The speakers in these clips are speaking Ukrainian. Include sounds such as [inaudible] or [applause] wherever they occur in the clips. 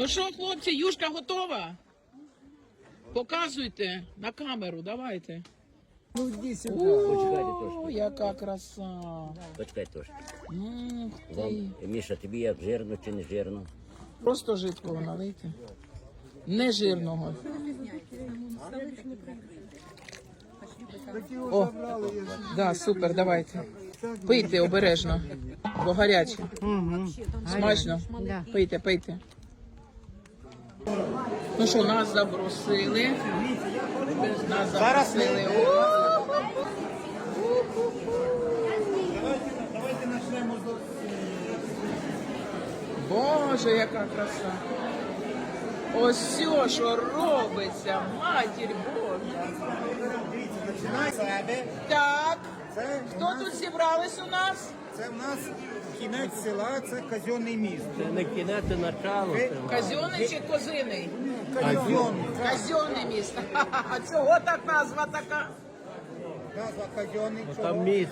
Ну що, хлопці, юшка готова? Показуйте на камеру, давайте. Ну. Почекайте О, яка краса. Почекай трошки. М, ти. Вам, Міша, тобі як жирно чи не жирно? Просто жидкого налийте. Не жирного. О, да, супер, давайте. Пийте обережно, бо гаряче. Смачно. Пийте, пийте. Ну що, нас запросили. Нас запросили. Давайте почнемо з Боже, яка краса. Ось все, що робиться, матір Божа. Так, хто тут зібрались у нас? Це в нас кінець села, це казенний міст. Це не кінець, це начало. Казьоний чи козиний? Казенний. Казьоне місто. [laughs] А чого так назва така? Назва казенний. Там міст.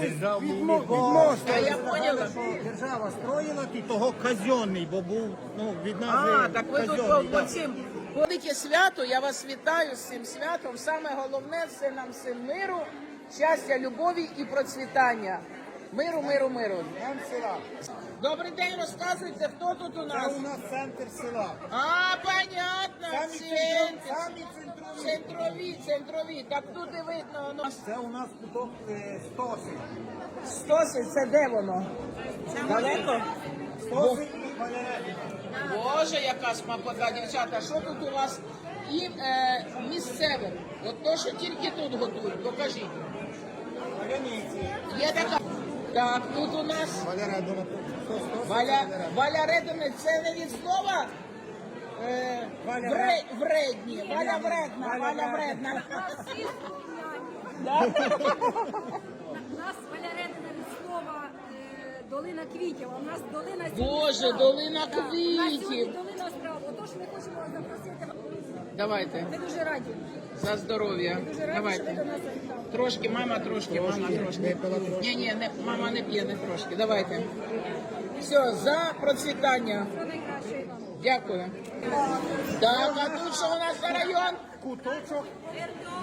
Державний Від, міст. мосту. А я поняла. що Держава строїла, і того казенний, бо був ну, від назви А, так ви тут по, казенний, по да. цим велике свято. Я вас вітаю з цим святом. Саме головне це нам всім миру, щастя, любові і процвітання. Миру, миру, миру. Села. Добрий день, розказуйте, хто тут у Це нас? у нас центр села. А, понятно, Самі центр. центрові. Самі центрові. Центрові, центрові. Так тут і видно воно. Це у нас куток е, Стоси. Стоси, це де воно? Далеко? Стоси і Валерій. Боже, яка смакота, дівчата. Що тут у вас? І е, місцеве. От то, що тільки тут готують. Покажіть. Валяниці. Є така. Так, тут у нас Стоси? Валя, Валя Редини, це не від слова. Е, Валя вре, вредні. Валя вредна, Валя Валя вредна. У [laughs] нас Валяренина від слова е, долина квітів, а у нас долина сьогодні Боже, справ. долина Так, У нас сьогодні квітів. долина справ. Отож ми хочемо вас запросити. Давайте, Ми дуже раді. За здоров'я. Давайте. Трошки, мама, трошки, мама, трошки. Ні, ні, не, мама не п'є, не трошки. Давайте. Все, за процвітання. Дякую. Так, а тут що у нас за район? Куточок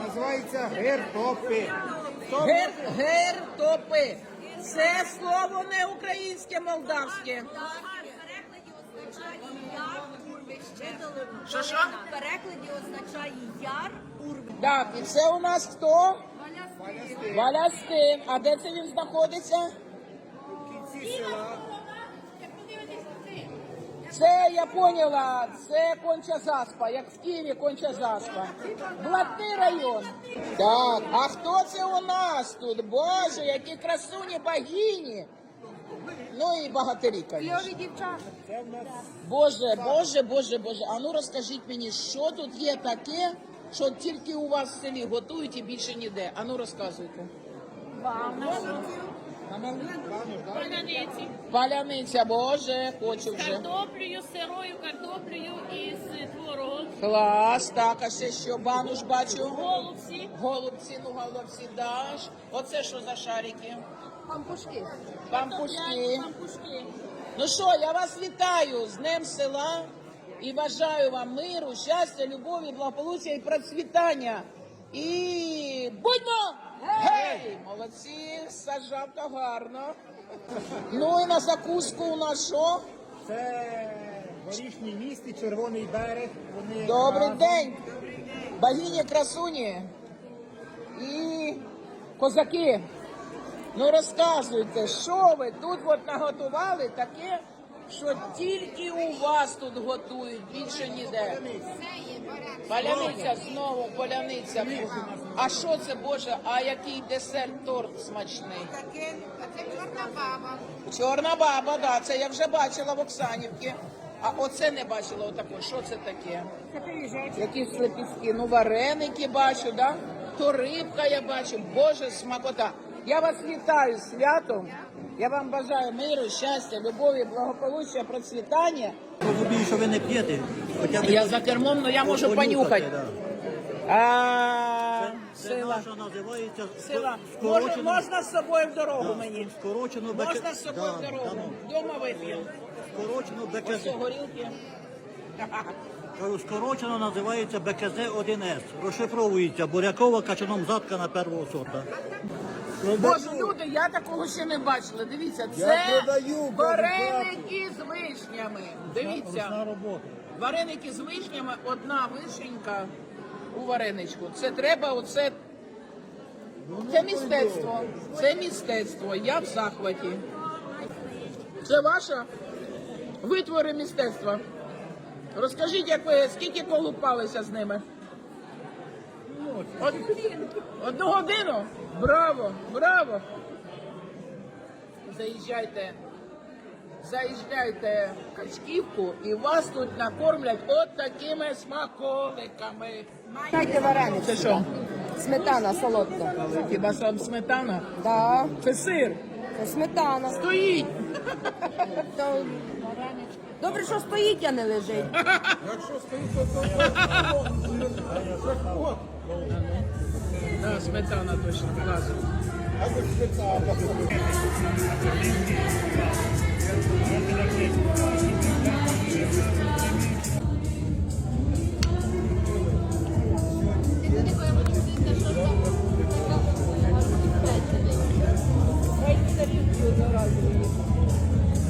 називається Гертопи. Гер, гертопи. Це слово не українське, молдавське. Перекладі означає. Що, що? В перекладі означає яр урвище. Так, і це у нас хто? Валястин. А де це він знаходиться? В кінці села. Це я поняла, це конча заспа, як в Києві конча заспа. Блатний район. Так, а хто це у нас тут? Боже, які красуні богині. Ну і богатирі, звісно. Дівчата. Боже, Боже, Боже, Боже. А ну розкажіть мені, що тут є таке, що тільки у вас в селі готують і більше ніде. А ну розказуйте. Паляниці Паляниця, Боже, хочу з картоплею, сирою картоплею і з творогом. Клас, так, а ще що, бануш бачу. Голубці. Голубці, ну голубці даш. Оце що за шарики? Пампушки. Пампушки. Пампушки. Ну що, я вас вітаю з Днем села і бажаю вам миру, щастя, любові, благополуччя і процвітання. І будьмо! Гей! Молодці, сажавка гарно. Ну і на закуску у нас що? це горішній міст і червоний берег. Вони Добрий день! Богині красуні і козаки. Ну розказуйте, що ви тут от наготували таке, що тільки у вас тут готують, більше ніде. Поляниця знову, поляниця. А що це, Боже, а який десерт торт смачний? Таке, це чорна баба. Чорна баба, да, це я вже бачила в Оксанівці. А оце не бачила отако. Що це таке? Це. Якісь лепістки, ну вареники бачу, да? То рибка я бачу, боже, смакота. Я вас вітаю з святом. Я вам бажаю миру, щастя, любові, благополуччя, процвітання. Розумію, що ви не п'єте. Хоча Я за кермом, але я можу понюхати. А, Це сила, наша називається сила. Скорочено. можна з собою в дорогу мені? Скорочено Можна з собою в Да, дорогу? да, ну. Дома вип'ємо. скорочено БКЗ. Горілки. Кажу, скорочено називається БКЗ-1С. Розшифровується бурякова качаном заткана первого сорта. Боже, люди, я такого ще не бачила. Дивіться, Я це продаю, вареники з вишнями. Дивіться, вареники з вишнями, одна вишенька у вареничку. Це треба, оце. Це мистецтво. Це мистецтво. Я в захваті. Це ваша витвори мистецтва. Розкажіть, як ви скільки колупалися з ними? Од... Одну годину? Браво, браво! Заїжджайте, заїжджайте в Качківку і вас тут накормлять от такими смаколиками. Дайте вареники. Це що? Сметана солодка. Хіба сам сметана? Да, Це сир. це сметана. Стоїть. То... Добре, що стоїть, а не лежить. Да, сметана точно, клас.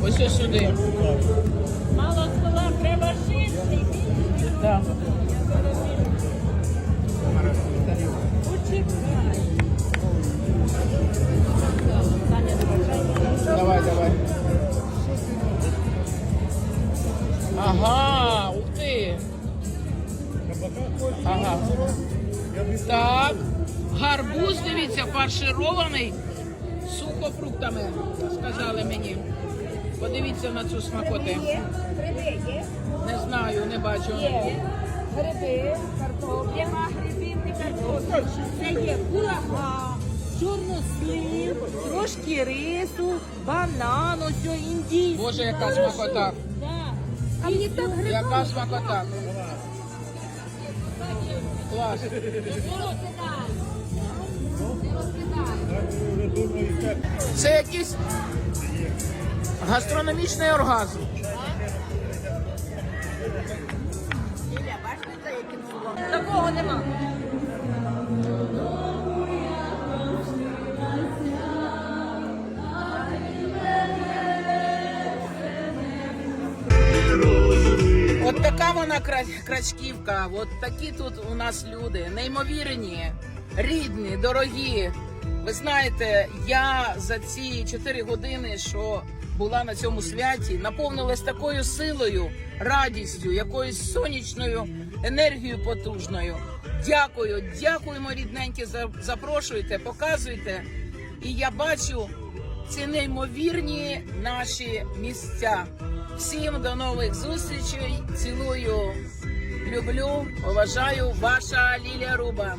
Ось сюди. Мало стола, треба шити. Да. Давай, давай. Ага, ух ти. Ага. Так. Гарбуз, дивіться, фарширований сухофруктами, сказали мені. Подивіться на цю смакоти. Гриби є, Не знаю, не бачу. є. Гриби, картопля, грибів, не картопля. Це є курага, чорнослив, трошки рису, банан, ось індійський. Боже, яка смакота. Да. А мені так гриби. Яка смакота. Клас. Це якийсь гастрономічний оргазм. Вона крачківка, от такі тут у нас люди, неймовірні, рідні, дорогі. Ви знаєте, я за ці 4 години, що була на цьому святі, наповнилась такою силою, радістю, якоюсь сонячною енергією потужною. Дякую, дякуємо, рідненькі, за- запрошуйте, показуйте. І я бачу ці неймовірні наші місця. Всім до нових зустрічей. Цілую, люблю, поважаю. Ваша Лілія Руба.